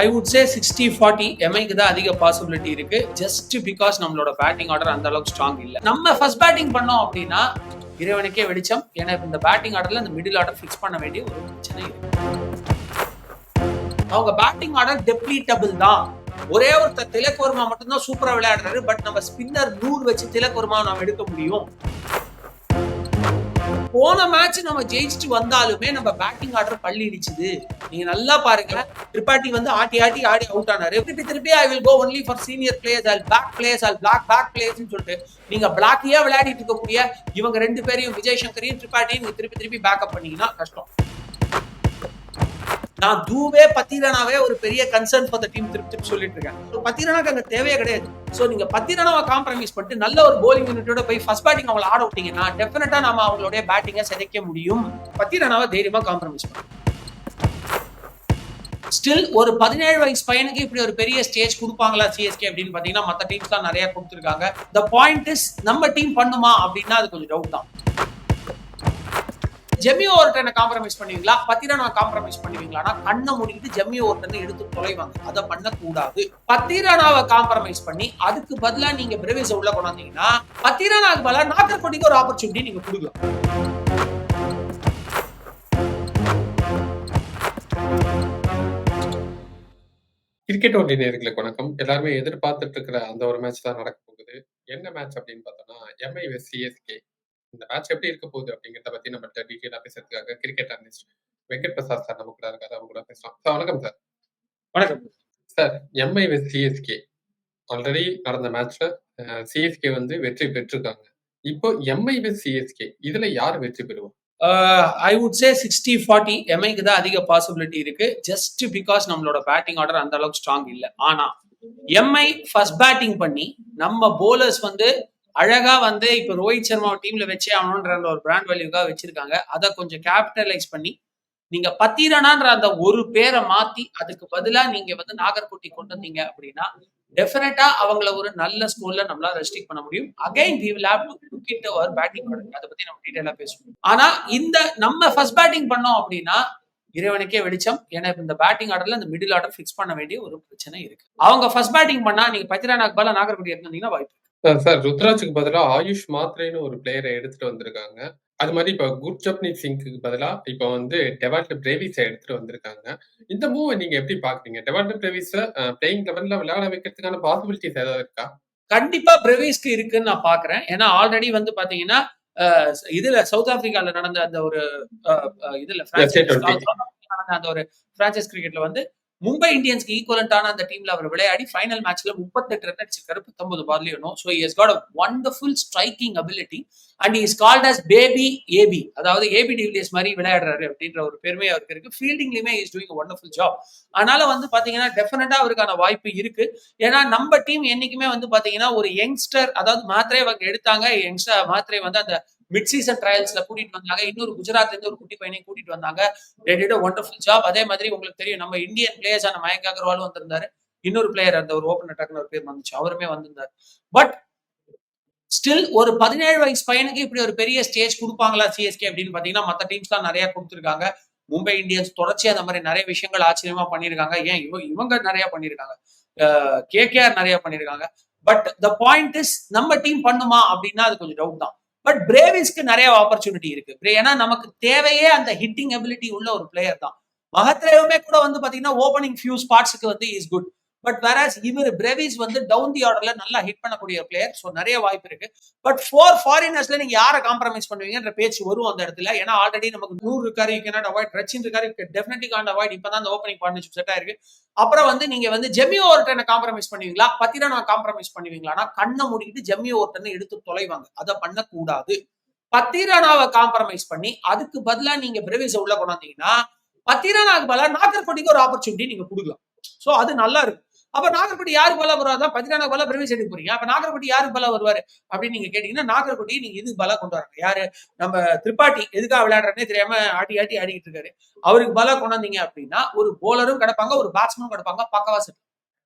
I would say sixty forty எம்ஐக்கு தான் அதிக possibility இருக்கு. ஜஸ்ட் பிகாஸ் நம்மளோட பேட்டிங் ஆர்டர் அந்த அளவுக்கு ஸ்ட்ராங் இல்லை. நம்ம ஃபர்ஸ்ட் பேட்டிங் பண்ணோம் அப்படின்னா இறைவனுக்கே வெளிச்சம். ஏன்னா இந்த பேட்டிங் ஆர்டர்ல இந்த மிடில் ஆர்டர் ஃபிக்ஸ் பண்ண வேண்டிய ஒரு பிரச்சனை இருக்கு. அவங்க பேட்டிங் ஆர்டர் டெப்ளீட்டபிள் தான். ஒரே ஒருத்தர் திலக் வர்மா மட்டும்தான் சூப்பரா விளையாடுறாரு. பட் நம்ம ஸ்பின்னர் நூறு வச்சு திலக் வர்மா எடுக்க முடியும். போன மேட்ச் நம்ம ஜெயிச்சுட்டு வந்தாலுமே நம்ம பேட்டிங் ஆர்டர் பள்ளி இடிச்சுது. நீங்க நல்லா பாருங்க. திரிபாட்டி வந்து ஆட்டி ஆட்டி ஆடி அவுட் ஆனாரு. திருப்பி திருப்பி I will go only for senior players all back players all black back பிளேயர்ஸ்னு சொல்லிட்டு நீங்க பிளாக்கியா விளையாடிட்டு இருக்கக்கூடிய இவங்க ரெண்டு பேரையும் விஜய் சங்கரையும் திரிபாட்டியும் நீங்க திருப்பி திருப்பி பேக்கப் பண்ணீங்கன்னா கஷ்டம். நான் தூவே பத்திரனாவே ஒரு பெரிய கன்சர்ன் ஃபார் த டீம் திருப்பி திருப்பி சொல்லிட்டு இருக்கேன். பத்திரனாக்கு அங்கே தேவையே கிடையாது. சோ நீங்க பத்திரனாவை காம்ப்ரமைஸ் பண்ணிட்டு நல்ல ஒரு போலிங் யூனிட்டோட போய் ஃபர்ஸ்ட் பேட்டிங் அவங்களை ஆட விட்டீங்கன்னா டெஃபினட்டா நம்ம அவங்களுடைய பேட்டிங்கை சிதைக்க முடியும். பத்திரனாவை தைரியமா காம்ப்ரமைஸ் பண்ணும் ஸ்டில் ஒரு பதினேழு வயசு பையனுக்கு இப்படி ஒரு பெரிய ஸ்டேஜ் கொடுப்பாங்களா சிஎஸ்கே அப்படின்னு பாத்தீங்கன்னா மத்த டீம்ஸ்லாம் நிறைய கொடுத்துருக்காங்க. த பாயிண்ட் இஸ் நம்ம டீம் பண்ணுமா அப்படின்னா அது கொஞ்சம் டவுட் தான். ஜெமி ஓவர்டனை காம்ப்ரமைஸ் பண்ணுவீங்களா? பத்திரனா காம்ப்ரமைஸ் பண்ணுவீங்களானா கண்ணை மூடிக்கிட்டு ஜெமி ஓவர்டன் எடுத்து தொலைவாங்க. அதை பண்ணக்கூடாது. பத்திரானாவை காம்ப்ரமைஸ் பண்ணி அதுக்கு பதிலா நீங்க பிரவேச உள்ள கொண்டாந்தீங்கன்னா பத்திரனாக்கு பதிலா நாகர்கோட்டிக்கு ஒரு ஆப்பர்ச்சுனிட்டி நீங்க கொடுக்கலாம். கிரிக்கெட் ஒன்றிய நேர்களுக்கு வணக்கம். எல்லாருமே எதிர்பார்த்துட்டு இருக்கிற அந்த ஒரு மேட்ச் தான் நடக்க போகுது. என்ன மேட்ச் அப்படின்னு பார்த்தோம்னா எம்ஐ வெஸ் சிஎஸ்கே இந்த மேட்ச் எப்படி இருக்க போகுது அப்படிங்கிறத பத்தி நம்ம டீட்டெயிலாக பேசுறதுக்காக cricket analyst Venkat Prasad sir நம்ம கூட இருக்காரு. அவங்க கூட பேசலாம். சார் வணக்கம் சார் வணக்கம். Sir MI versus CSK already நடந்த மேட்ச்ல சிஎஸ்கே வந்து வெற்றி பெற்றிருக்காங்க. இப்போ எம்ஐ வெஸ் சிஎஸ்கே இதுல யார் வெற்றி பெறுவா? I would say sixty forty எம்ஐக்கு தான் அதிக பாசிபிலிட்டி இருக்கு. ஜஸ்ட் பிகாஸ் நம்மளோட பேட்டிங் ஆர்டர் அந்த அளவுக்கு ஸ்ட்ராங் இல்லை. ஆனா எம்ஐ ஃபர்ஸ்ட் பேட்டிங் பண்ணி நம்ம போலர்ஸ் வந்து அழகா வந்து இப்ப ரோஹித் சர்மா டீம்ல வச்சே ஆகணுன்ற ஒரு பிராண்ட் வேல்யூக்காக வச்சிருக்காங்க. அதை கொஞ்சம் கேபிட்டலைஸ் பண்ணி நீங்க பத்திரனான்ற அந்த ஒரு பேரை மாத்தி அதுக்கு பதிலா நீங்க வந்து நாகர்கோட்டி கொண்டு வந்தீங்க அப்படின்னா டெஃபினட்டா அவங்கள ஒரு நல்ல ஸ்கோர்ல நம்மளால ரெஸ்ட்ரிக்ட் பண்ண முடியும். Again we will have to look it our batting order அதை பத்தி நம்ம டீடைலா பேசுவோம். ஆனா இந்த நம்ம ஃபர்ஸ்ட் பேட்டிங் பண்ணோம் அப்படின்னா இறைவனுக்கே வெளிச்சம். ஏன்னா இந்த பேட்டிங் ஆர்டர்ல இந்த மிடில் ஆர்டர் ஃபிக்ஸ் பண்ண வேண்டிய ஒரு பிரச்சனை இருக்கு. அவங்க ஃபர்ஸ்ட் பேட்டிங் பண்ணா நீங்க பத்திரனாக்கு பால நாகர்கோட்டி இருந்தீங்கன்னா வாய்ப்பு சார் ருத்ராஜுக்கு பதிலா ஆயுஷ் மாத்ரேன்னு ஒரு பிளேயரை எடுத்துட்டு வந்திருக்காங்க. அது மாதிரி இப்ப குர்ஜப்னீத் சிங்க்கு பதிலா இப்ப வந்து டெவால்ட் பிரேவிஸை எடுத்துட்டு வந்திருக்காங்க. இந்த மூவ் நீங்க எப்படி பாக்குறீங்க? டெவால்ட் பிரேவிஸ பிளேயிங் லெவல்ல விளையாட வைக்கிறதுக்கான பாசிபிலிட்டிஸ் ஏதாவது இருக்கா? கண்டிப்பா பிரவேஸ்க்கு இருக்குன்னு நான் பாக்குறேன். ஏன்னா ஆல்ரெடி வந்து பாத்தீங்கன்னா அஹ், இதுல சவுத் ஆப்பிரிக்கால நடந்த அந்த ஒரு இதுல franchise- T20. சவுத் ஆப்பிரிக்கால நடந்த அந்த ஒரு பிரான்சைஸ் கிரிக்கெட்ல வந்து மும்பை இந்தியன்ஸ்க்கு ஈக்குவலண்டான அந்த டீம்ல அவர் விளையாடி ஃபைனல் மேட்ச்ல முப்பத்தெட்டு ரன் அடிச்சிருக்காரு பத்தொன்பது பால்லையும் so is got a wonderful striking ability and is called as baby AB அதாவது ஏபி டிவிலியர்ஸ் மாதிரி விளையாடுறாரு அப்படின்ற ஒரு பெருமை அவருக்கு இருக்கு. ஃபீல்டிங்லயுமே இஸ் டூயிங் வண்டர்ஃபுல் ஜாப் அதனால வந்து பாத்தீங்கன்னா டெஃபினட்டா அவருக்கான வாய்ப்பு இருக்கு. ஏன்னா நம்ம டீம் என்னைக்குமே வந்து பாத்தீங்கன்னா ஒரு யங்ஸ்டர் அதாவது மாத்திரை அவங்க எடுத்தாங்க. யங்ஸ்டர் மாத்திரை வந்து அந்த மிட் சீசன் ட்ரையல்ஸ்ல கூட்டிட்டு வந்தாங்க. இன்னொரு குஜராத்ல இருந்து ஒரு குட்டி பையனையும் கூட்டிட்டு வந்தாங்க. ரெடிட் ஒண்டர்ஃபுல் ஜாப் அதே மாதிரி உங்களுக்கு தெரியும் நம்ம இந்தியன் பிளேயர்ஸான மயங்க் அகர்வாலும் வந்திருந்தாரு. இன்னொரு பிளேயர் அந்த ஒரு ஓப்பன் அட்டாக்னு ஒரு பேர் வந்துச்சு. அவருமே வந்திருந்தாரு. பட் ஸ்டில் ஒரு பதினேழு வயசு பையனுக்கு இப்படி ஒரு பெரிய ஸ்டேஜ் கொடுப்பாங்களா சிஎஸ்கே அப்படின்னு பாத்தீங்கன்னா மத்த டீம்ஸ்லாம் நிறைய கொடுத்துருக்காங்க. மும்பை இந்தியன்ஸ் தொடர்ச்சி அந்த மாதிரி நிறைய விஷயங்கள் ஆச்சரியமா பண்ணியிருக்காங்க. ஏன் இவ இவங்க நிறைய பண்ணியிருக்காங்க. கேகேஆர் நிறைய பண்ணியிருக்காங்க. பட் த பாயிண்ட் இஸ் நம்ம டீம் பண்ணுமா அப்படின்னா அது கொஞ்சம் டவுட் தான். பட் பிரேவிஸ்க்கு நிறைய ஆப்பர்ச்சுனிட்டி இருக்கு. ஏன்னா நமக்கு தேவையே அந்த ஹிட்டிங் எபிலிட்டி உள்ள ஒரு பிளேயர் தான். மகத்ரேவுமே கூட வந்து பாத்தீங்கன்னா ஓப்பனிங் ஃபியூ ஸ்பாட்ஸுக்கு வந்து இஸ் குட் பட் வேறாஸ் இவர் பிரேவிஸ் வந்து டவுன் தி ஆர்டர்ல நல்லா ஹிட் பண்ணக்கூடிய பிளேயர் ஸோ நிறைய வாய்ப்பு இருக்கு. பட் ஃபோர் ஃபாரினர்ஸ்ல நீங்க யாரை காம்ப்ரமைஸ் பண்ணுவீங்கன்ற பேச்சு வரும் அந்த இடத்துல. ஏன்னா ஆல்ரெடி நமக்கு நூறு இருக்காரு யூ கேனாட் அவாய்ட் ரச்சின் இருக்காரு டெஃபினெட்லி காண்ட் அவாய்ட் இப்பதான் அந்த ஓப்பனிங் பார்ட்னர்ஷிப் செட் ஆயிருக்கு. அப்புறம் வந்து நீங்க வந்து ஜெமி ஓவர்டனை காம்ப்ரமைஸ் பண்ணுவீங்களா? பத்திரனா காம்ப்ரமைஸ் பண்ணுவீங்களானா கண்ணை மூடிக்கிட்டு ஜெமி ஓவர்டனை எடுத்து தொலைவாங்க. அதை பண்ணக்கூடாது. பத்திரனாவை காம்ப்ரமைஸ் பண்ணி அதுக்கு பதிலா நீங்க பிரவேச உள்ள கொண்டாந்தீங்கன்னா பத்திரனாக்கு பதிலாக நாகர்கோட்டிக்கு ஒரு ஆப்பர்ச்சுனிட்டி நீங்க கொடுக்கலாம். ஸோ அது நல்லா இருக்கும் அப்ப நாகர்கோட்டி யாருக்கு வருவா வருவாதான் பதினாறு பல பிரவேச எடுக்க போறீங்க. அப்ப நாகர்கோட்டி யாருக்கு பல வருவாரு? அப்படின்னு நீங்க கேட்டீங்கன்னா நாகர்கோட்டி நீங்க எதுக்கு பல கொண்டு வராங்க? யாரு? நம்ம திரிப்பாட்டி எதுக்காக விளையாடுறனே தெரியாம ஆட்டி ஆட்டி ஆடிக்கிட்டு இருக்காரு. அவருக்கு பல கொண்டாந்தீங்க அப்படின்னா ஒரு போலரும் கிடப்பாங்க ஒரு பேட்ஸ்மேனும் கிடப்பாங்க பக்கவா செட்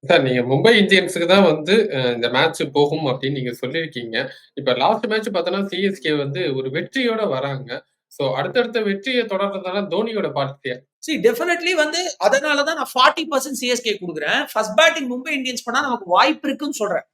சார் நீங்க மும்பை இந்தியன்ஸுக்கு தான் வந்து இந்த மேட்ச் போகும் அப்படின்னு நீங்க சொல்லியிருக்கீங்க. இப்ப லாஸ்ட் மேட்ச் பார்த்தோன்னா சிஎஸ்கே வந்து ஒரு வெற்றியோட வராங்க. சோ அடுத்தடுத்த வெற்றியை தொடர்றதுனால தோனியோட பார்ட்டியா சி டெஃபினெட்லி வந்து அதனால தான் நான் ஃபார்ட்டி பர்சன்ட் சிஎஸ்கே கொடுக்குறேன். ஃபர்ஸ்ட் பேட்டிங் மும்பை இந்தியன்ஸ் பண்ணா நமக்கு வாய்ப்பு இருக்குன்னு சொல்றேன்.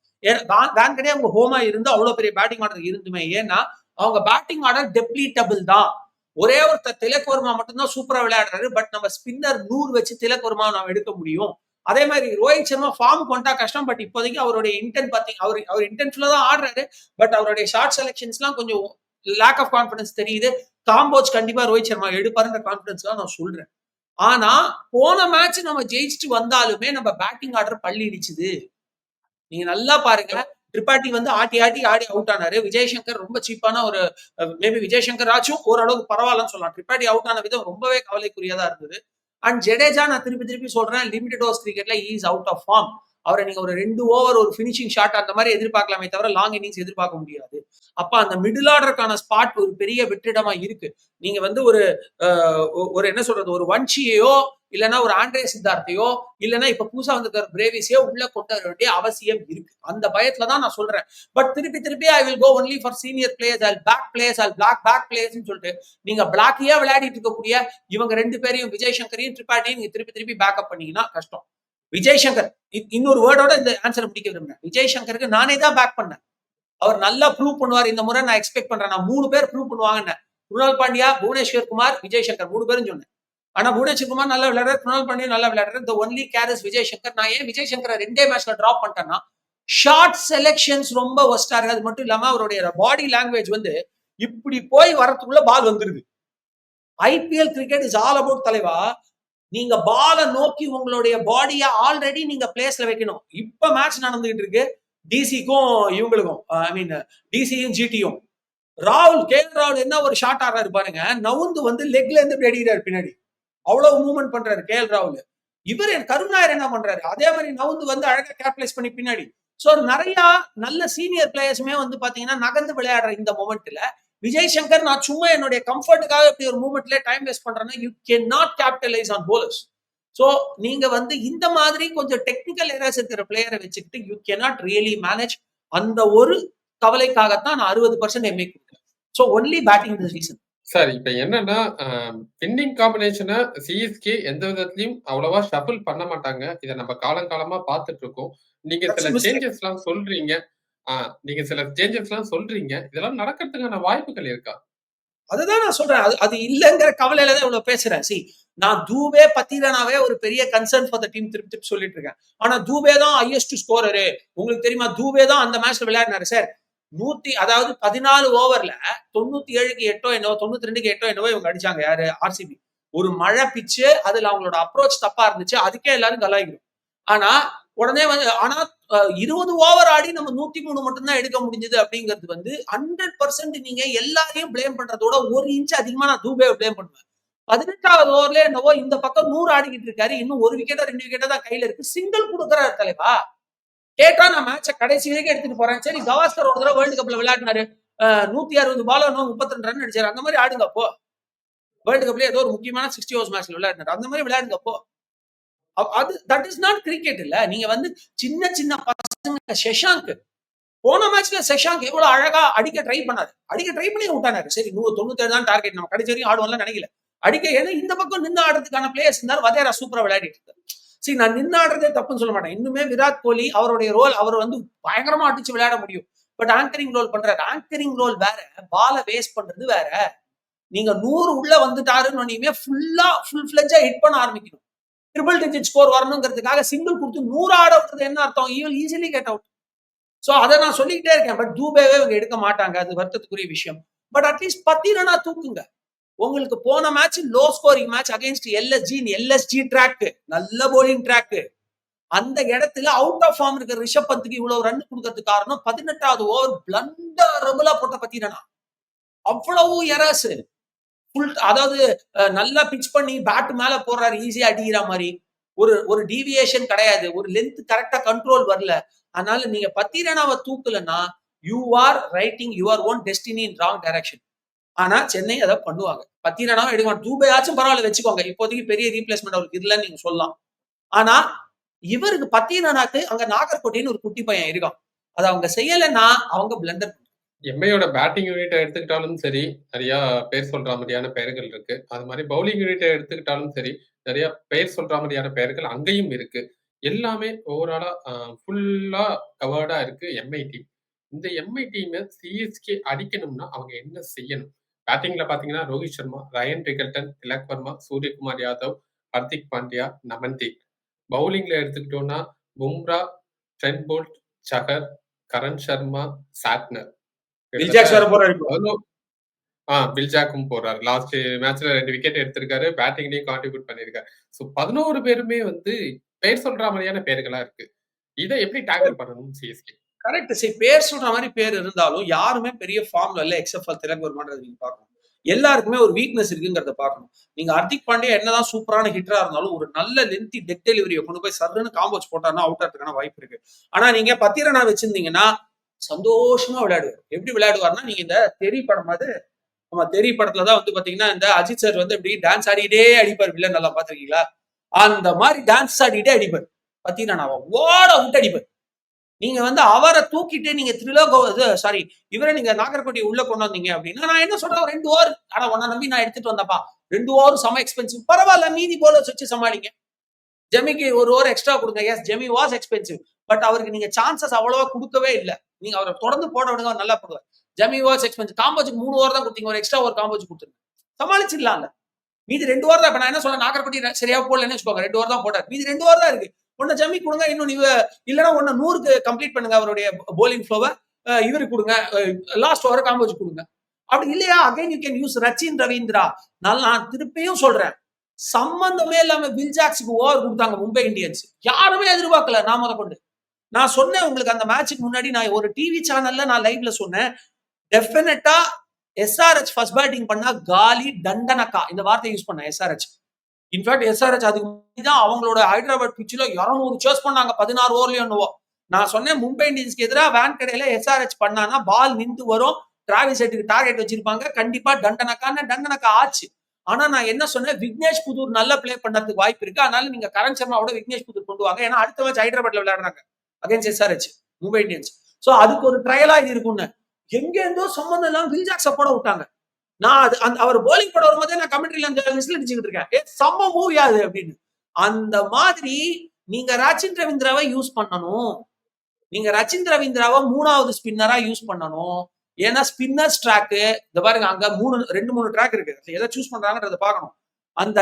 வேன்கடே அவங்க ஹோமா இருந்து அவ்வளவு பெரிய பேட்டிங் ஆர்டர் இருந்துமே ஏன்னா அவங்க பேட்டிங் ஆர்டர் டெப்ளீட்டபிள் தான். ஒரே ஒருத்தர் திலக் வர்மா மட்டும்தான் சூப்பரா விளையாடுறாரு. பட் நம்ம ஸ்பின்னர் நூறு வச்சு திலக் வர்மா நம்ம எடுக்க முடியும். அதே மாதிரி ரோஹித் சர்மா ஃபார்ம் கொண்டா கஷ்டம். பட் இப்போதைக்கு அவருடைய இன்டென்ட் பார்த்தீங்க அவர் அவர் இன்டென்ட்ல தான் ஆடுறாரு. பட் அவருடைய ஷார்ட் செலெக்ஷன்ஸ்லாம் கொஞ்சம் லேக் ஆஃப் கான்ஃபிடன்ஸ் தெரியுது. காம்போஜ் கண்டிப்பா ரோஹித் சர்மா எடுப்பாருன்ற கான்பிடன்ஸ் தான் நான் சொல்றேன். ஆனா போன மேட்ச் நம்ம ஜெயிச்சுட்டு வந்தாலுமே நம்ம பேட்டிங் ஆர்டர் பள்ளி இடிச்சுது. நீங்க நல்லா பாருங்க. திரிபாட்டி வந்து ஆட்டி ஆட்டி ஆடி அவுட் ஆனாரு. விஜய் சங்கர் ரொம்ப சீப்பான ஒரு மேபி விஜயசங்கர் ஆச்சும் ஓரளவுக்கு பரவாயில்லன்னு சொல்லலாம். திரிபாட்டி அவுட் ஆன விதம் ரொம்பவே கவலைக்குரியதா இருந்தது. அண்ட் ஜடேஜா நான் திருப்பி திருப்பி சொல்றேன் லிமிடெட் ஓவர்ஸ் கிரிக்கெட்ல இஸ் அவுட் ஆஃப் ஃபார்ம் அவரை நீங்க ஒரு ரெண்டு ஓவர் ஒரு ஃபினிஷிங் ஷாட் அந்த மாதிரி எதிர்பார்க்கலாமே தவிர லாங் இன்னிங்ஸ் எதிர்பார்க்க முடியாது. அப்ப அந்த மிடில் ஆர்டருக்கான ஸ்பாட் ஒரு பெரிய வெற்றிடமா இருக்கு. நீங்க வந்து ஒரு ஒரு என்ன சொல்றது? ஒரு வன்ஷியையோ இல்லைன்னா ஒரு ஆண்ட்ரே சித்தார்த்தையோ இல்லைன்னா இப்ப புதுசா வந்திருக்கிற பிரேவிஸையோ உள்ள கொண்டு வர வேண்டிய அவசியம் இருக்கு. அந்த பயத்துல தான் நான் சொல்றேன். பட் திருப்பி திருப்பி I will go only for senior players all back players all black back players சொல்லிட்டு நீங்க பிளாக்கியா விளையாடிட்டு இருக்கக்கூடிய இவங்க ரெண்டு பேரையும் விஜய் சங்கரையும் திரிபாட்டியும் நீங்க திருப்பி திருப்பி பேக்கப் பண்ணீங்கன்னா கஷ்டம். விஜய் சங்கர் இன்னொரு வேர்டோட இந்த ஆன்சர் முடிக்க விரும்புறேன். விஜய் சங்கருக்கு நானே தான் பேக் பண்ணேன். அவர் நல்லா ப்ரூவ் பண்ணுவார் இந்த முறை நான் எக்ஸ்பெக்ட் பண்றேன். நான் மூணு பேர் ப்ரூவ் பண்ணுவாங்கன்னு குணால் பாண்டியா புவனேஸ்வர் குமார் விஜய் சங்கர் மூணு பேரும் சொன்னேன். ஆனா புவனேஸ்வர் குமார் நல்லா விளையாடுற குணால் பாண்டியா நல்லா விளையாடுற இந்த ஒன்லி கேரஸ் விஜய் சங்கர் நான் ஏன் விஜய் சங்கரை ரெண்டே மேட்ச்ல டிராப் பண்ணிட்டேன்னா ஷார்ட் செலெக்ஷன்ஸ் ரொம்ப ஒஸ்டா இருக்கு அது மட்டும் இல்லாம அவருடைய பாடி லாங்குவேஜ் வந்து இப்படி போய் வரத்துக்குள்ள பால் வந்துருது. IPL cricket is all about தலைவா நீங்க பாலை நோக்கி உங்களுடைய பாடியை ஆல்ரெடி நீங்க பிளேஸ்ல வைக்கணும். இப்ப மேட்ச் நடந்துகிட்டு இருக்கு. டிசிக்கும் இவங்களுக்கும். ஐ மீன் டிசியும் ஜிடியும் ராகுல் கே ராகுல் என்ன ஒரு ஷார்ட் ஆடுறாரு பாருங்க. நவுந்து வந்து லெக்ல இருந்து இப்படி அடிக்கிறாரு பின்னாடி. அவ்வளவு மூவ்மெண்ட் பண்றாரு கே ராகுல். இவர் என் கருணாயர் என்ன பண்றாரு? அதே மாதிரி நவுந்து வந்து அழகா கேப்டலைஸ் பண்ணி பின்னாடி. சோ நிறைய நல்ல சீனியர் பிளேயர்ஸுமே வந்து பாத்தீங்கன்னா நகர்ந்து விளையாடுற இந்த மொமெண்ட்ல விஜய் சங்கர் நான் சும்மா என்னுடைய கம்ஃபர்ட்டுக்காக இப்படி ஒரு மூமெண்ட்ல டைம் வேஸ்ட் பண்றேன்னா you can not capitalise on bowlers so நீங்க வந்து இந்த மாதிரி கொஞ்சம் டெக்னிக்கல் எரர்ஸ் இருக்கிற பிளேயரை வச்சுக்கிட்டு யூ கேனாட் ரியலி மேனேஜ் அந்த ஒரு கவலைக்காகத்தான் நான் அறுபது பர்சன்ட் எம்ஏ கொடுக்குறேன். So only batting the season sir இப்ப என்னன்னா வின்னிங் காம்பினேஷனை சிஎஸ்கே எந்த விதத்திலயும் அவ்வளவா ஷஃபிள் பண்ண மாட்டாங்க. இதை நம்ம காலங்காலமா பார்த்துட்டு இருக்கோம். நீங்க சில. சேஞ்சஸ் எல்லாம் சொல்றீங்க. ஆஹ் நீங்க சில சேஞ்சஸ் எல்லாம் சொல்றீங்க. இதெல்லாம் நடக்கிறதுக்கான வாய்ப்புகள் இருக்கா? அதுதான் நான் சொல்றேன். அது அது இல்லைங்கிற கவலையில தான் இவ்வளவு பேசுறேன். சி நான் தூபே பத்திரனாவே ஒரு பெரிய கன்சர்ன் ஃபார் த டீம் திருப்பி திருப்பி சொல்லிட்டு இருக்கேன். ஆனா தூபே தான் ஹையஸ்ட் ஸ்கோரரு உங்களுக்கு தெரியுமா தூபே தான் அந்த மேட்ச்ல விளையாடினாரு சார் நூத்தி அதாவது பதினாலு ஓவர்ல தொண்ணூத்தி ஏழுக்கு எட்டோ என்னவோ தொண்ணூத்தி ரெண்டுக்கு எட்டோ என்னவோ இவங்க அடிச்சாங்க யாரு? ஆர்சிபி ஒரு மழை பிச்சு அதுல அவங்களோட அப்ரோச் தப்பா இருந்துச்சு. அதுக்கே எல்லாரும் கலாய்க்கிறோம் ஆனா உடனே வந்து ஆனா இருபது ஓவர் ஆடி நம்ம நூத்தி மூணு மட்டும்தான் எடுக்க முடிஞ்சது அப்படிங்கிறது வந்து ஹண்ட்ரட் பர்சன்ட் நீங்க எல்லாரையும் பிளேம் பண்றதோட ஒரு இன்ச் அதிகமா நான் தூபே பிளேம் பண்ணுவேன். பதினெட்டாவது ஓவர்ல என்னவோ இந்த பக்கம் நூறு ஆடிக்கிட்டு இருக்காரு. இன்னும் ஒரு விக்கெட்டா ரெண்டு விக்கெட்டா தான் கையில இருக்கு. சிங்கிள் கொடுக்குறாரு தலைவா? கேட்டா நான் மேட்ச கடைசி வரைக்கும் எடுத்துட்டு போறேன். சரி கவாஸ்கர் ஒரு தடவை வேர்ல்டு கப்ல விளையாடினாரு. அஹ், நூத்தி அறுபது பால் முப்பத்தி ரெண்டு ரன் அடிச்சாரு. அந்த மாதிரி ஆடுங்க அப்போ. வேர்ல்டு கப்ல ஏதோ ஒரு முக்கியமான சிக்ஸ்டி ஓவர்ஸ் மேட்ச்ல விளையாடினாரு. அந்த மாதிரி விளையாடுங்க அப்போ. அது தட் இஸ் நாட் கிரிக்கெட் இல்ல. நீங்க வந்து சின்ன சின்ன பசங்க சஷாங்க் போன மேட்ச்ல சஷாங்க் எவ்வளவு அழகா அடிக்க ட்ரை பண்ணாரு. அடிக்க ட்ரை பண்ணி விட்டானாரு. சரி நூறு தொண்ணூத்தேழு தான் டார்கெட் நம்ம கடைசி வரையும் ஆடுவோம்ல நினைக்கல. அடிக்க ஏன்னா இந்த பக்கம் நின்று ஆடுறதுக்கான பிளேயர்ஸ் இருந்தார் வதேரா சூப்பரா விளையாடிட்டு இருந்தார் சரி நான் நின்று ஆடுறதே தப்புன்னு சொல்ல மாட்டேன். இன்னுமே விராட் கோலி அவருடைய ரோல் அவர் வந்து பயங்கரமா அடிச்சு விளையாட முடியும். பட் ஆங்கரிங் ரோல் பண்றாரு. ஆங்கரிங் ரோல் வேற பால வேஸ்ட் பண்றது வேற. நீங்க நூறு உள்ள வந்துட்டாருன்னு ஃபுல்லா ஃபுல் ஃபிளஜா ஹிட் பண்ண ஆரம்பிக்கணும். ட்ரிபிள் டிஜிட் ஸ்கோர் வரணுங்கிறதுக்காக சிங்கிள் கொடுத்து நூறு ஆட அவுட் என்ன அர்த்தம். He'll easily get out so அதை நான் சொல்லிக்கிட்டே இருக்கேன். பட் தூபேவே இவங்க எடுக்க மாட்டாங்க. அது வருத்தத்துக்குரிய விஷயம். பட் அட்லீஸ்ட் பத்து ரனா தூக்குங்க. உங்களுக்கு போன match low scoring match against LSG LSG track நல்ல போலிங் ட்ராக் அந்த இடத்துல அவுட் ஆஃப் ஃபார்ம் இருக்கிற ரிஷப் பந்துக்கு இவ்வளவு ரன் கொடுக்கறதுக்கு காரணம் பதினெட்டாவது ஓவர் பிளண்டரபுளா போட்ட பத்திரனா அவ்வளவு எரஸ் ஃபுல் அதாவது நல்லா பிச் பண்ணி பேட் மேல போடுறாரு ஈஸியா அடிக்கிற மாதிரி. ஒரு ஒரு டீவியேஷன் கிடையாது. ஒரு லென்த் கரெக்டா கண்ட்ரோல் வரல. அதனால நீங்க பத்திரனாவை தூக்கலன்னா you are writing your own destiny in wrong direction ஆனா சென்னை அதை பண்ணுவாங்க. பத்திரனாவை எடுக்க மாட்டாங்க தூபையாச்சும் பரவாயில்ல வச்சுக்கோங்க. இப்போதைக்கு பெரிய ரீப்ளேஸ்மெண்ட் அவருக்கு இல்லைன்னு நீங்க சொல்லலாம். ஆனா இவருக்கு பத்திரனாக்கு அங்க நாகர்கோட்டைன்னு ஒரு குட்டி பையன் இருக்கான். அதை அவங்க செய்யலைன்னா அவங்க பிளண்டர் எம்ஐயோட பேட்டிங் யூனிட்டை எடுத்துக்கிட்டாலும் சரி, நிறையா பேர் சொல்ற மாதிரியான பெயர்கள் இருக்கு. அது மாதிரி பவுலிங் யூனிட்டை எடுத்துக்கிட்டாலும் சரி, நிறைய பெயர் சொல்ற மாதிரியான பெயர்கள் அங்கேயும் இருக்கு. எல்லாமே ஓவராலா ஃபுல்லா கவர்டா இருக்கு எம்ஐ டீம். இந்த எம்ஐ டீமை சிஎஸ்கே அடிக்கணும்னா அவங்க என்ன செய்யணும்? பேட்டிங்ல பார்த்தீங்கன்னா, ரோஹித் சர்மா, ரயன் ரிகல்டன், திலக் வர்மா, சூரியகுமார் யாதவ், ஹர்திக் பாண்டியா, நமன்தீப். பவுலிங்ல எடுத்துக்கிட்டோம்னா, Bumrah, Trent Boult, Chahar, Karan Sharma, Santner. Will Jacks வேற போறாரு ஆ பில்ஜாக்கும் போறாரு. லாஸ்ட் மேட்ச்ல 2 விக்கெட் எடுத்திருக்காரு. பேட்டிங்லயும் கான்ட்ரிபியூட் பண்ணியிருக்காரு. ஸோ 11 பேருமே வந்து பெயர் சொல்ற மாரியான பெயர்களா இருக்கு. இத எப்படி டேக்கிள் பண்ணணும் சிஎஸ்கே? கரெக்ட். சரி பேர் சொல்ற மாரி பேர் இருந்தாலும், யாருமே பெரிய ஃபார்ம்ல இல்ல எக்ஸெப்ட் ஃபார் திலக் வர்மான்றத நீங்க பார்க்கணும். எல்லாருக்குமே ஒரு வீக்னஸ் இருக்குங்கிறத பார்க்கணும். நீங்க ஹர்திக் பாண்டியா என்னதான் சூப்பரான ஹிட்டரா இருந்தாலும், ஒரு நல்ல லென்த்தி டெத் டெலிவரிய கொண்டு போய் சர்ருன்னு காம்போஸ் போட்டார்னா அவுட் ஆறதுக்கான வாய்ப்பு இருக்கு. ஆனா நீங்க பத்திரனா வச்சிருந்தீங்கன்னா, சந்தோஷமா விளையாடுவார் எப்படி விளையாடுவார்னா, நீங்க இந்த தெரி படம் அது நம்ம தெறி படத்துல தான் வந்து பாத்தீங்கன்னா, இந்த அஜித் சார் வந்து எப்படி டான்ஸ் ஆடிட்டே அடிப்பார் வில்லன் நல்லா பாத்திருக்கீங்களா அந்த மாதிரி டான்ஸ் ஆடிட்டே அடிப்பார். நான் ஓட விட்டு அடிப்பார். நீங்க வந்து அவரை தூக்கிட்டு நீங்க திரிலோக சாரி இவரை நீங்க நாகர்கோட்டி உள்ள கொண்டு வந்தீங்க அப்படின்னா, நான் என்ன சொல்றேன் ரெண்டு ஓவர் ஆனா உன்ன நம்பி நான் எடுத்துட்டு வந்தப்பா ரெண்டு ஓவர் செம எக்ஸ்பென்சிவ். பரவாயில்ல மீதி போல வச்சு சமாளிங்க. ஜெமிக்கு ஒரு ஓவர் எக்ஸ்ட்ரா கொடுங்க yes Jamie was expensive. But அவருக்கு நீங்க சான்சஸ் அவ்வளவா கொடுக்கவே இல்லை நீங்க அவரை தொடர்ந்து போட விடுங்க அவர் நல்லா போடுவார். ஜமி ஓவர்ஸ் எக்ஸ்பென்ஸ் காம்போஜுக்கு மூணு ஓவர் தான் கொடுத்தீங்க ஒரு எக்ஸ்ட்ரா ஒரு காம்போஜ் குடுத்துருங்க. சமாளிச்சிடலாம்ல. மீதி ரெண்டு ஓவர் தான். நான் என்ன சொல்றேன் நாகர்கோட்டி சரியா போடலன்னு வச்சுக்கோங்க. ரெண்டு ஓவர் தான் போட்டார். மீதி ரெண்டு ஓவர் தான் இருக்கு. ஒன்னு ஜமி கொடுங்க இன்னும் நீ இல்லைன்னா ஒன்னு நூறுக்கு கம்ப்ளீட் பண்ணுங்க அவருடைய பவுலிங் ஃப்ளோவ. இவருக்கு கொடுங்க லாஸ்ட் ஓவர் காம்போஜ் கொடுங்க அப்படி இல்லையா again you can use Rachin Ravindra. நான் நான் திருப்பியும் சொல்றேன். சம்பந்தமே இல்லாம பில்ஜாக்ஸுக்கு ஓவர் கொடுத்தாங்க மும்பை இந்தியன்ஸ். யாருமே எதிர்பார்க்கல நான் முதற்கொண்டு. நான் சொன்னேன் உங்களுக்கு அந்த மேட்ச்க்கு முன்னாடி நான் ஒரு டிவி சேனல்ல நான் லைவ்ல சொன்னேன். டெஃபினட்டா எஸ்ஆர்ஹெச் ஃபர்ஸ்ட் பேட்டிங் பண்ணா காலி தண்டனக்கா இந்த வார்த்தையை யூஸ் பண்ணேன் எஸ்ஆர்ஹெச் இன்ஃபேக்ட் எஸ்ஆர்ஹெச் அதுக்கு முன்னாடி தான் அவங்களோட ஹைதராபாத் பிச்சில் இரநூறு சேர்ஸ் பண்ணாங்க பதினாறு ஓவர்லயும் என்னவோ. நான் சொன்னேன் மும்பை இந்தியன்ஸ்க்கு வேன் கடையில எஸ்ஆர்ஹெச் பண்ணானா பால் நின்று வரும். டிராவல் செட்டுக்கு டார்கெட் வச்சிருப்பாங்க. கண்டிப்பா தண்டனக்கான தண்டனக்கா ஆச்சு. ஆனா நான் என்ன சொன்னேன் விக்னேஷ் புதூர் நல்லா பிளே பண்ணதுக்கு வாய்ப்பு இருக்கு. அதனால நீங்க கரண் சர்மாவோட விக்னேஷ் புதூர் கொண்டு வாங்க. ஏன்னா அடுத்த மேட்ச் ஹைதராபாத்ல விளையாடுறாங்க. Against SRH Mumbai Indians. So அதுக்கு ஒரு ட்ரையலா இது இருக்கும்னு. எங்க இருந்தோ சம்பந்தம் இல்லாம வில்ஜாக்ஸ போட விட்டாங்க. நான் அது அந்த அவர் போலிங் போட வரும்போதே நான் கமெண்ட்ரில அந்த விசில் அடிச்சுக்கிட்டு இருக்கேன். ஏ செம்ம மூவி அது அப்படின்னு. அந்த மாதிரி நீங்க ரச்சின் ரவீந்திராவை யூஸ் பண்ணணும். நீங்க ரச்சின் ரவீந்திராவை மூணாவது ஸ்பின்னரா யூஸ் பண்ணணும். ஏன்னா ஸ்பின்னர்ஸ் ட்ராக்கு இந்த பாருங்க அங்க 3 2, 3 ட்ராக் இருக்கு. எதை சூஸ் பண்றாங்கன்றத பார்க்கணும். அந்த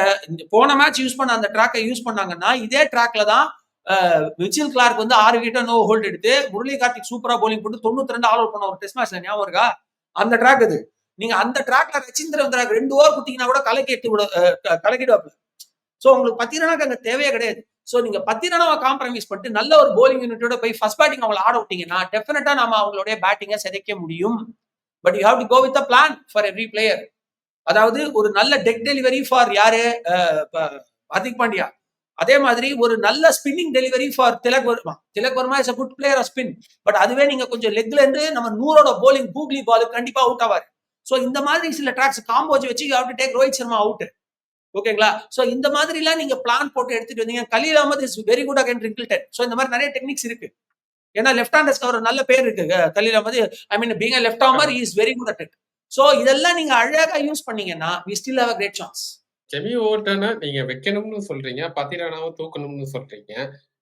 போன மேட்ச் யூஸ் பண்ண அந்த ட்ராக்கை யூஸ் பண்ணாங்கன்னா, இதே ட்ராக்ல தான் மிச்சல் கிளார்க் வந்து 6 விக்கெட் நோ ஹோல்ட் எடுத்து முரளி கார்த்திக் சூப்பரா போலிங் போட்டு 92 ஆல் அவுட் பண்ண ஒரு டெஸ்ட் மேட்ச்ல ஞாபகம் இருக்கா? அந்த ட்ராக் அது. நீங்க அந்த ட்ராக்ல ரச்சிந்திர ரவீந்திராக்கு 2 ஓவர் குட்டிங்கன்னா கூட கலக்கி எடுத்து விட கலக்கிடுவாப்ல. சோ உங்களுக்கு பத்திரனாக்கு அங்க தேவையே கிடையாது. சோ நீங்க பத்திரனாவ காம்ப்ரமைஸ் பண்ணிட்டு நல்ல ஒரு போலிங் யூனிட்டோட போய் ஃபர்ஸ்ட் பேட்டிங் அவங்கள ஆட விட்டீங்கன்னா, டெஃபினட்டா நாம அவங்களுடைய பேட்டிங்க சிதைக்க முடியும். But you have to go with a plan for every player. அதாவது ஒரு நல்ல டெக் டெலிவரி ஃபார் யாரு அ ஹர்திக் பாண்டியா. அதே மாதிரி ஒரு நல்ல spinning delivery for Tilak Varma. Tilak Varma is a good player of spin. But அதுவே நீங்க கொஞ்சம் லெக்ல இருந்து நம்ம நூறோட போலிங் கூக்லி பால் கண்டிப்பா அவுட் ஆவாரு. ஸோ இந்த மாதிரி சில ட்ராக்ஸ் காம்போஜ் வச்சு you to take Rohit Sharma out. ஓகேங்களா? சோ இந்த மாதிரிலாம் நீங்க பிளான் போட்டு எடுத்துட்டு வந்தீங்க. Khaleel Ahmed is very good again Rickelton. So இந்த மாதிரி நிறைய டெக்னிக்ஸ் இருக்கு. ஏன்னா லெஃப்ட் ஹேண்டர்ஸ்க்கு ஒரு நல்ல பேர் இருக்கு. Khaleel Ahmed I mean being left armer is very good at it. So இதெல்லாம் நீங்க அழகா யூஸ் பண்ணீங்கன்னா, we still have a great chance. Jamie ஓவர்டன நீங்க வைக்கணும்னு சொல்றீங்க. பத்திரானாவ தூக்கணும்னு சொல்றீங்க.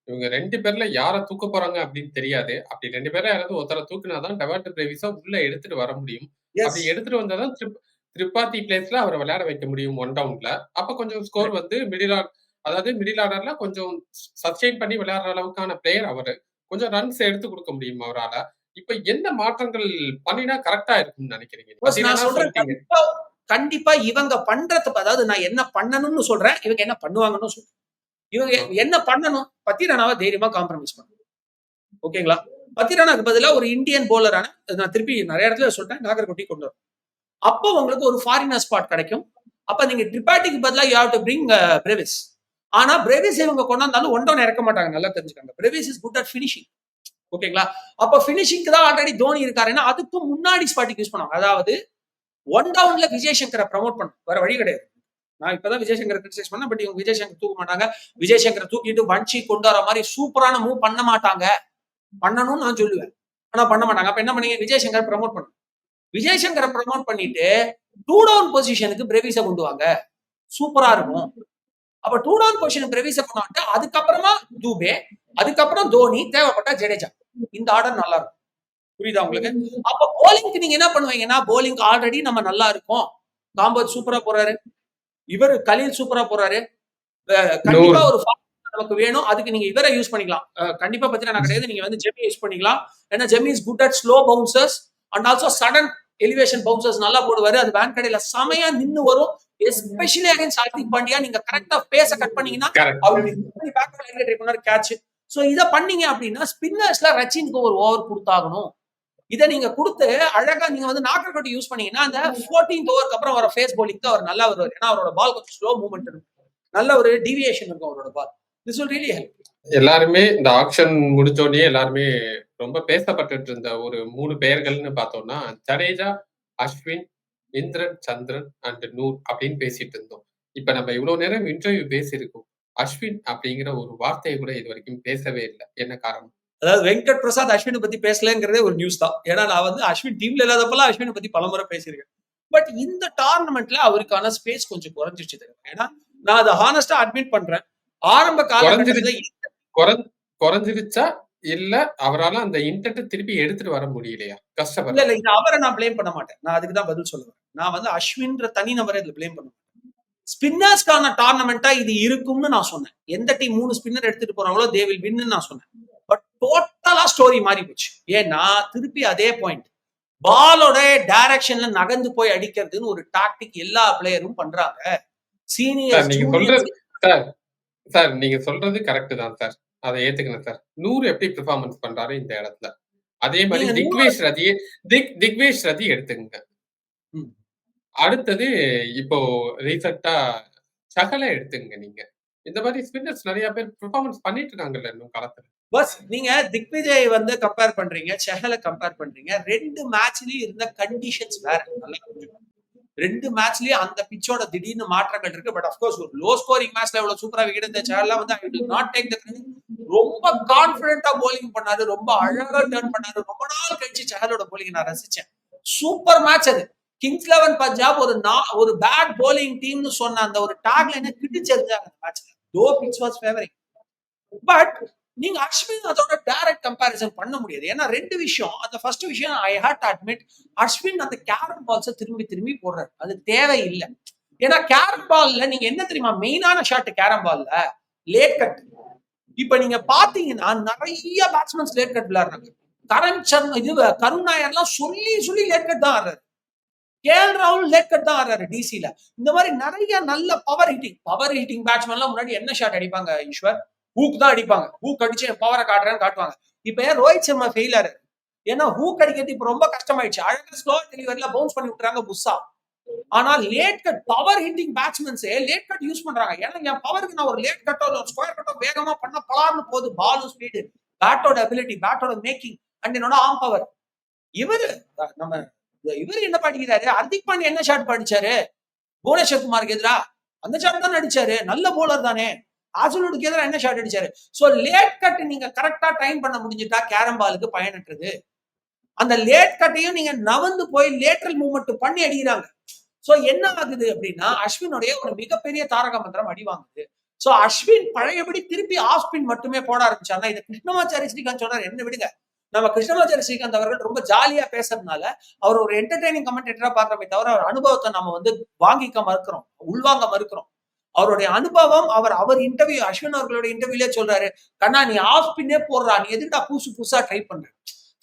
இவங்க 2 பேர்ல யார தூக்க போறாங்க அப்படின்னு தெரியாது. அப்படி 2 பேர்ல யாராவது ஒருத்தர தூக்குனா தான் டெவால்ட் பிரேவிஸ உள்ள எடுத்துட்டு வர முடியும். அப்படி எடுத்துட்டு வந்தா தான் திரிப் திரிபாதி பிளேஸ்ல அவர விளையாட வைக்க முடியும் 1 டவுன்ல. அப்ப கொஞ்சம் ஸ்கோர் வந்து மிடில் ஆர் அதாவது மிடில் ஆர்டர்ல கொஞ்சம் சஸ்டெயின் பண்ணி விளையாடுற அளவுக்கான பிளேயர் அவரு. கொஞ்சம் ரன்ஸ் எடுத்து குடுக்க முடியும் அவரால. இப்ப என்ன மாற்றங்கள் பண்ணினா கரெக்ட்டா இருக்கும்னு நினைக்கிறீங்க? கண்டிப்பா இவங்க பண்றதுக்கு அதாவது நான் என்ன பண்ணணும்னு சொல்றேன். இவங்க என்ன பண்ணுவாங்கன்னு சொல்றேன். இவங்க என்ன பண்ணணும்? பத்திரானாவ தைரியமா காம்ப்ரமைஸ் பண்ணணும். ஓகேங்களா? பத்திரானாக்கு பதிலா ஒரு இந்தியன் போலரான நான் திருப்பி நிறைய இடத்துல சொல்லிட்டேன். நாகர்கோட்டி கொண்டு வரும் அப்போ உங்களுக்கு ஒரு ஃபாரினர் ஸ்பாட் கிடைக்கும். அப்ப நீங்க ட்ரிபாட்டிக்கு பதிலா you have to bring Brevis. ஆனா பிரேவிஸ் இவங்க கொண்டாந்தாலும் ஒன் இறக்க மாட்டாங்க. நல்லா தெரிஞ்சுக்காங்க Brevis is good at finishing. ஓகேங்களா? அப்ப ஃபினிஷிங்க்கு தான் ஆல்ரெடி தோனி இருக்காருன்னா, அதுக்கும் முன்னாடி ஸ்பாட்டுக்கு யூஸ் பண்ணுவாங்க. அதாவது ஒன் டவுன்ல விஜயசங்கரை ப்ரமோட் பண்ண வேற வழி கிடையாது. நான் இப்பதான் விஜயசங்கரை கிரிட்டிசைஸ் பண்ணேன். பட் இவங்க விஜயசங்கர் தூக்க மாட்டாங்க. விஜயசங்கரை தூக்கிட்டு வன்ஷி கொண்டு வர மாதிரி சூப்பரான மூவ் பண்ண மாட்டாங்க. பண்ணணும்னு நான் சொல்லுவேன். ஆனா பண்ண மாட்டாங்க. அப்ப என்ன பண்ணீங்க? விஜயசங்கர் ப்ரமோட் பண்ணுங்க. விஜயசங்கரை ப்ரமோட் பண்ணிட்டு டூ டவுன் பொசிஷனுக்கு பிரேவிஸை கொண்டு வாங்க சூப்பரா இருக்கும் அப்ப டூ டவுன் பொசிஷன் பிரேவிஸை கொண்டு வந்துட்டு அதுக்கப்புறமா தூபே அதுக்கப்புறம் தோனி தேவைப்பட்டா ஜடேஜா இந்த ஆர்டர் நல்லா இருக்கும் புரியுதா உங்களுக்கு? அப்ப போலிங்க்கு நீங்க என்ன பண்ணுவீங்கன்னா போலிங் ஆல்ரெடி நம்ம நல்லா இருக்கோம். காம்போத் சூப்பரா போறாரு. இவர் கலீல் சூப்பரா போறாரு. கண்டிப்பா ஒரு நமக்கு வேணும். அதுக்கு நீங்க இவரை யூஸ் பண்ணிக்கலாம். கண்டிப்பா பத்தினா நான் கிடையாது. நீங்க வந்து ஜெமி யூஸ் பண்ணிக்கலாம். ஏன்னா Jamie is good at slow bouncers and also sudden elevation bouncers நல்லா போடுவாரு. அது வேன் கடையில செமையா நின்னு வரும். எஸ்பெஷலி அகைன்ஸ்ட் ஹார்திக் பாண்டியா நீங்க கரெக்டா பேச கட் பண்ணீங்கன்னா கரெக்ட் அவரு பேக் ட்ரை பண்ணாரு கேட்ச் சோ இத பண்ணீங்க அப்படின்னா ஸ்பின்னர்ஸ்ல ரச்சினுக்கு ஒரு ஓவர் கொடுத்தாகணும். இதை நீங்க கொடுத்து அழகா நீங்க வந்து நாக்கர் கட்டி யூஸ் பண்ணீங்கன்னா அந்த 14th ஓவருக்கு அப்புறம் வர ஃபேஸ் bowling தான் அவர் நல்லா வருவார் ஏன்னா அவரோட பால் கொஞ்சம் ஸ்லோ மூவ்மெண்ட் இருக்கும். நல்ல ஒரு டிவியேஷன் இருக்கும் அவரோட ball this will really help. எல்லாருமே இந்த ஆக்ஷன் முடிஞ்சோடனே எல்லாருமே ரொம்ப பேசப்பட்டுட்டு இருந்த ஒரு மூணு பெயர்கள்னு பார்த்தோம்னா ஜடேஜா அஸ்வின் இந்திரன் சந்திரன் அண்ட் நூர் அப்படின்னு பேசிட்டு இருந்தோம். இப்ப நம்ம இவ்வளவு நேரம் இன்டர்வியூ பேசியிருக்கோம். அஸ்வின் அப்படிங்கிற ஒரு வார்த்தையை கூட இது வரைக்கும் பேசவே இல்லை. என்ன காரணம்? அதாவது வெங்கட் பிரசாத் அஸ்வினை பத்தி பேசலங்கிறதே ஒரு நியூஸ் தான். ஏன்னா நான் வந்து அஸ்வின் டீம்ல இல்லாதப்பெல்லாம் அஸ்வினை பத்தி பலமுறை பேசியிருக்கேன். பட் இந்த டோர்னமெண்ட்ல அவருக்கான ஸ்பேஸ் கொஞ்சம் குறைஞ்சிருச்சு? ஏன்னா நான் அதை ஹானஸ்டா அட்மிட் பண்றேன். ஆரம்ப காலகட்டத்துல குறைஞ் குறைஞ்சிருச்சா? இல்ல அவரால அந்த இன்டர்ட்ட திருப்பி எடுத்துட்டு வர முடியலையா? இல்ல கஷ்டப்பட இல்ல இது அவரை நான் ப்ளேம் பண்ண மாட்டேன். நான் அதுக்கு தான் பதில் சொல்லுவேன் நான் வந்து அஸ்வின்ற தனி நபரை இதுல ப்ளேம் பண்ண மாட்டேன். ஸ்பின்னர்ஸ்க்கான டோர்னமெண்டா இது இருக்கும்னு நான் சொன்னேன். எந்த டீம் மூணு ஸ்பின்னர் எடுத்துட்டு போறாங்களோ தே வில் வின்னு நான் சொன்னேன். டோட்டலா ஸ்டோரி மாறி போச்சு. ஏன்னா திருப்பி அதே பாயிண்ட் பாலோட டைரக்ஷன்ல நகர்ந்து போய் அடிக்கிறதுன்னு ஒரு டாக்டிக் எல்லா பிளேயரும் பண்றாங்க. சார் நீங்க சீனியர் சொல்றது சார் சார் நீங்க சொல்றது கரெக்ட் தான் சார் அதை ஏத்துக்கணும் சார் நூறு எப்படி பெர்ஃபார்மன்ஸ் பண்றாரு இந்த இடத்துல. அதே மாதிரி திக்வேஷ் ரதியே திக் திக்வேஷ் ரதி எடுத்துங்க ம். அடுத்தது இப்போ ரீசெண்டா சகலை எடுத்துங்க நீங்க. இந்த மாதிரி ஸ்பின்னர்ஸ் நிறைய பேர் பெர்ஃபார்மன்ஸ் பண்ணிட்டு இருக்காங்கல்ல இன்னும் காலத்துல. பஸ் நீங்க திக்விஜய் வந்து கம்பேர் பண்றீங்க செஹலை கம்பேர் பண்றீங்க. ரெண்டு மேட்ச்லயும் இருந்த கண்டிஷன்ஸ் வேற. நல்லா ரெண்டு மேட்ச்லயும் அந்த பிச்சோட திடீர்னு மாற்றங்கள் இருக்கு. பட் அஃப்கோர்ஸ் ஒரு லோ ஸ்கோரிங் மேட்ச்ல எவ்வளவு சூப்பரா விக்கெட் இந்த செஹல்லாம் வந்து I will not take the ரொம்ப கான்பிடென்டா போலிங் பண்ணாரு. ரொம்ப அழகா டர்ன் பண்ணாரு. ரொம்ப நாள் கழிச்சு செஹலோட போலிங் நான் ரசிச்சேன். சூப்பர் மேட்ச் அது. கிங்ஸ் லெவன் பஞ்சாப் ஒரு நா ஒரு பேட் போலிங் டீம்னு சொன்ன அந்த ஒரு டாக்ல என்ன கிட்டிச்சிருந்தாங்க அந்த மேட்ச்ல தோ பிச் வாஸ் ஃபேவரிங் பட் நீங்க அஸ்வின் அதோட டைரக்ட் கம்பேரிசன் பண்ண முடியாது. ஏன்னா ரெண்டு விஷயம். அந்த ஃபர்ஸ்ட் விஷயம் ஐ ஹாட் அட்மிட் அஸ்வின் அந்த கேரம் பால்ஸை திரும்பி திரும்பி போடுறாரு. அது தேவையில்லை. ஏன்னா கேரம் பால்ல நீங்க என்ன தெரியுமா? மெயினான ஷாட் கேரம் பால்ல லேட் கட். இப்ப நீங்க பாத்தீங்கன்னா நிறைய பேட்ஸ்மேன்ஸ் லேட் கட் விளையாடுறாங்க. கரண் சர்மா இது கருண் நாயர்லாம் சொல்லி சொல்லி லேட் கட் தான் ஆடுறாரு. கேஎல் ராகுல் லேட் கட் தான் ஆடுறாரு டிசில இந்த மாதிரி நிறைய நல்ல பவர் ஹிட்டிங் பவர் ஹிட்டிங் பேட்ஸ்மேன்லாம் முன்னாடி என்ன ஷாட் அடிப்பாங்க ஈஸ்வர்? ஹூக் தான் அடிப்பாங்க. ஹூக் அடிச்சு என் பவரை காட்டுறேன்னு காட்டுவாங்க. இப்ப ஏன் ரோஹித் சர்மா ஃபெயில் ஆறு ஏன்னா ஹூக் அடிக்கிறது இப்ப ரொம்ப கஷ்டமாயிடுச்சு. அழகா ஸ்லோ டெலிவரில பவுன்ஸ் பண்ணி விட்டுறாங்க புஸ்ஸா ஆனா லேட் கட் பவர் ஹிட்டிங் பேட்ஸ்மேன்ஸே லேட் கட் யூஸ் பண்றாங்க. ஏன்னா என் பவருக்கு நான் ஒரு லேட் கட்டோ ஒரு ஸ்கொயர் கட்டோ வேகமா பண்ண பலார்னு போகுது. பாலும் ஸ்பீடு பேட்டோட அபிலிட்டி பேட்டோட மேக்கிங் அண்ட் என்னோட ஆம் பவர் இவரு நம்ம இவர் என்ன படிக்கிறாரு ஹர்திக் பாண்டியா என்ன ஷாட் படிச்சாரு புவனேஸ்வர் குமாருக்கு எதிரா? அந்த ஷாட் தான் அடிச்சாரு. நல்ல போலர் தானே. ஆசலூடுக்கு எதிராக என்ன ஷாட் அடிச்சாரு? ஸோ லேட் கட் நீங்க கரெக்டா டைம் பண்ண முடிஞ்சிட்டா கேரம் பாலுக்கு பயனற்றது. அந்த லேட் கட்டையும் நீங்க நவந்து போய் லேட்ரல் மூவ்மெண்ட் பண்ணி அடிக்கிறாங்க. சோ என்ன ஆகுது அப்படின்னா அஸ்வினுடைய ஒரு மிகப்பெரிய தாரக மந்திரம் அடி வாங்குது. சோ அஸ்வின் பழையபடி திருப்பி ஆஃப் ஸ்பின் மட்டுமே போட ஆரம்பிச்சாருன்னா இதை கிருஷ்ணமாச்சாரி ஸ்ரீகாந்த் சொன்னார் என்ன விடுங்க. நம்ம கிருஷ்ணமாச்சாரி ஸ்ரீகாந்த் அவர்கள் ரொம்ப ஜாலியா பேசுறதுனால அவர் ஒரு என்டர்டைனிங் கமெண்டேட்டரா பாக்குறமே தவிர அவர் அனுபவத்தை நம்ம வந்து வாங்கிக்க மறுக்கிறோம் உள்வாங்க மறுக்கிறோம். அவருடைய அனுபவம் அவர் அவர் இன்டர்வியூ அஸ்வின் அவர்களோட இன்டர்வியூலே சொல்றாரு கண்ணா நீ ஆஃப் ஸ்பின்னே போடுறா நீ எதுக்குடா புதுசு புதுசா ட்ரை பண்ற?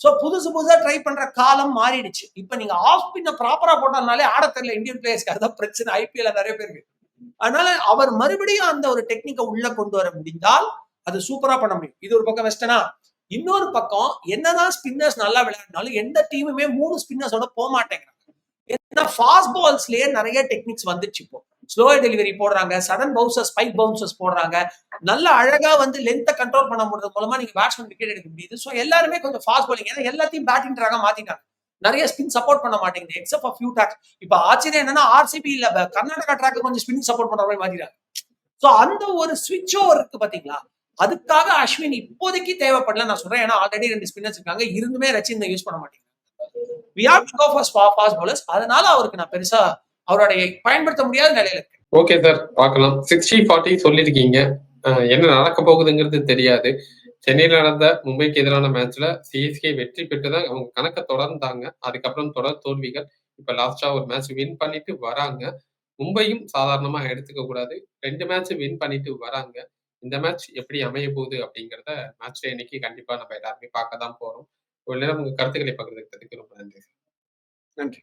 சோ புதுசு புதுசா ட்ரை பண்ற காலம் மாறிடுச்சு. இப்ப நீங்க ஆஃப் ஸ்பின்ன ப்ராப்பரா போட்டதுனாலே ஆட தெரியல இந்தியன் பிளேயர்ஸ்க்கு அதுதான் பிரச்சனை ஐபிஎல் நிறைய பேருக்கு. அதனால அவர் மறுபடியும் அந்த ஒரு டெக்னிக்கை உள்ள கொண்டு வர முடிந்தால் அது சூப்பரா பண்ண முடியும். இது ஒரு பக்கம் வெஸ்டனா? இன்னொரு பக்கம் என்னதான் ஸ்பின்னர்ஸ் நல்லா விளையாடினாலும் எந்த டீமுமே மூணு ஸ்பின்னர்ஸோட போக மாட்டேங்கிறாங்க. ஏன்னா ஃபாஸ்ட் பால்ஸ்லயே நிறைய டெக்னிக்ஸ் வந்துச்சு இப்போ. ஸ்லோ டெலிவரி போடுறாங்க சடன் பவுன்சர் ஸ்பைக் பவுன்சர்ஸ் போடுறாங்க. நல்ல அழகா வந்து லென்த்தை கண்ட்ரோல் பண்ண முடியறது மூலமா நீங்க பேட்ஸ்மேன் விக்கெட் எடுக்க முடியுது. ஸோ எல்லாருமே கொஞ்சம் ஃபாஸ்ட் போலிங் ஏன்னா எல்லாத்தையும் பேட்டிங் ட்ராக மாத்திட்டாங்க. நிறைய ஸ்பின் சப்போர்ட் பண்ண மாட்டேங்குது எக்ஸப்ட் ஃபியூ டாக்ஸ் இப்ப ஆச்சரியம் என்னன்னா ஆர்சிபி இல்ல கர்நாடகா ட்ராக்கு கொஞ்சம் ஸ்பின் சப்போர்ட் பண்ற மாதிரி மாத்திட்டாங்க. சோ அந்த ஒரு ஸ்விட்ச் ஓவர் இருக்கு பாத்தீங்களா? அதுக்காக அஸ்வின் இப்போதைக்கு தேவைப்படல. நான் சொல்றேன் ஏன்னா ஆல்ரெடி ரெண்டு ஸ்பின்னர்ஸ் இருக்காங்க. இருந்துமே ரச்சின் யூஸ் பண்ண மாட்டேங்குது we have to go for fast அதனால அவருக்கு நான் பெருசா அவருடைய பயன்படுத்த முடியாத நிலையில இருக்கு. ஓகே சார் பார்க்கலாம். சிக்ஸ்டி ஃபார்ட்டி சொல்லியிருக்கீங்க என்ன நடக்க போகுதுங்கிறது தெரியாது. சென்னையில் நடந்த மும்பைக்கு எதிரான மேட்ச்ல சிஎஸ்கே வெற்றி பெற்று தான் அவங்க கணக்கை தொடர்ந்தாங்க. அதுக்கப்புறம் தொடர் தோல்விகள். இப்ப லாஸ்டா ஒரு மேட்ச் வின் பண்ணிட்டு வராங்க. மும்பையும் சாதாரணமா எடுத்துக்க கூடாது. ரெண்டு மேட்ச் வின் பண்ணிட்டு வராங்க. இந்த மேட்ச் எப்படி அமைய போகுது அப்படிங்கிறத மேட்ச்ல இன்னைக்கு கண்டிப்பா நம்ம எல்லாருமே பார்க்க தான் போறோம். இவ்வளவு நேரம் உங்க கருத்துக்களை பகிர்ந்துக்கிறதுக்கு ரொம்ப நன்றி நன்றி.